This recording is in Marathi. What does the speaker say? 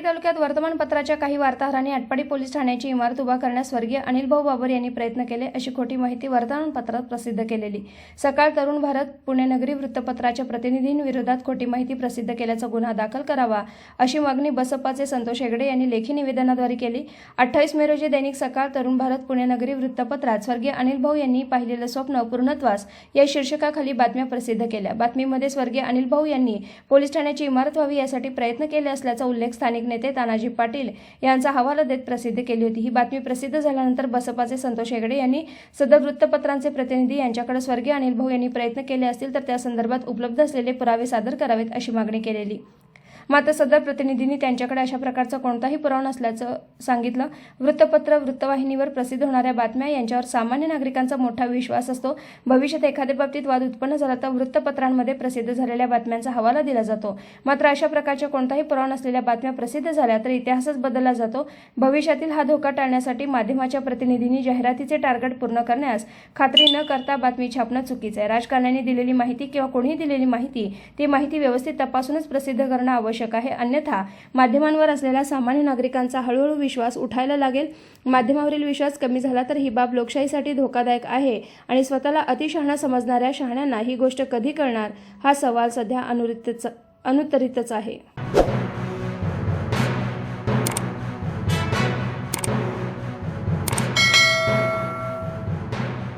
तालुक्यात वर्तमानपत्राच्या काही वार्ताहरांनी आटपाडी पोलीस ठाण्याची इमारत उभा करण्यास स्वर्गीय अनिल भाऊ बाबर यांनी प्रयत्न केले अशी खोटी माहिती वर्तमानपत्रात प्रसिद्ध केलेली. सकाळ तरुण भारत पुणे नगरी वृत्तपत्राच्या प्रतिनिधींविरोधात खोटी माहिती प्रसिद्ध केल्याचा गुन्हा दाखल करावा अशी मागणी बसपाचे संतोष हेगडे यांनी लेखी निवेदनाद्वारे केली. अठ्ठावीस मे रोजी दैनिक सकाळ तरुण भारत पुणे नगरी वृत्तपत्रात स्वर्गीय अनिल भाऊ यांनी पाहिलेलं स्वप्न पूर्णत्वास या शीर्षकाखाली बातम्या प्रसिद्ध केल्या. बातमीमध्ये स्वर्गीय अनिल भाऊ यांनी पोलीस ठाण्याची इमारत व्हावी यासाठी प्रयत्न केले असल्याचा उल्लेख स्थानिक नेते तानाजी पाटील यांचा हवाला देत प्रसिद्ध केली होती. ही बातमी प्रसिद्ध झाल्यानंतर बसपाचे संतोष हेगडे यांनी सदर वृत्तपत्रांचे प्रतिनिधी यांच्याकडे स्वर्गीय अनिल भाऊ यांनी प्रयत्न केले असतील तर त्या संदर्भात उपलब्ध असलेले पुरावे सादर करावेत अशी मागणी केलेली. मात्र सदर प्रतिनिधींनी त्यांच्याकडे अशा प्रकारचा कोणताही पुरावा नसल्याचं सांगितलं. वृत्तपत्र वृत्तवाहिनीवर प्रसिद्ध होणाऱ्या बातम्या यांच्यावर सामान्य नागरिकांचा मोठा विश्वास असतो. भविष्यात एखाद्या बाबतीत वाद उत्पन्न झाला तर वृत्तपत्रांमध्ये प्रसिद्ध झालेल्या बातम्यांचा हवाला दिला जातो. मात्र अशा प्रकारच्या कोणताही पुरावा नसलेल्या बातम्या प्रसिद्ध झाल्या तर इतिहासच बदलला जातो. भविष्यातील हा धोका टाळण्यासाठी माध्यमाच्या प्रतिनिधींनी जाहिरातीचे टार्गेट पूर्ण करण्यास खात्री न करता बातमी छापणं चुकीचं आहे. राजकारण्यांनी दिलेली माहिती किंवा कोणीही दिलेली माहिती ती माहिती व्यवस्थित तपासूनच प्रसिद्ध करणं आवश्यक आहे. अन्यथा माध्यमांवर असलेला सामान्य नागरिकांचा हळूहळू विश्वास उठायला लागेल. माध्यमावरील विश्वास कमी झाला तर ही बाब लोकशाहीसाठी धोकादायक आहे आणि स्वतःला अतिशहाणा समजणाऱ्या शहाण्यांना ही गोष्ट कधी कळणार? हा सवाल सध्या अनुरितच अनुत्तरितच आहे.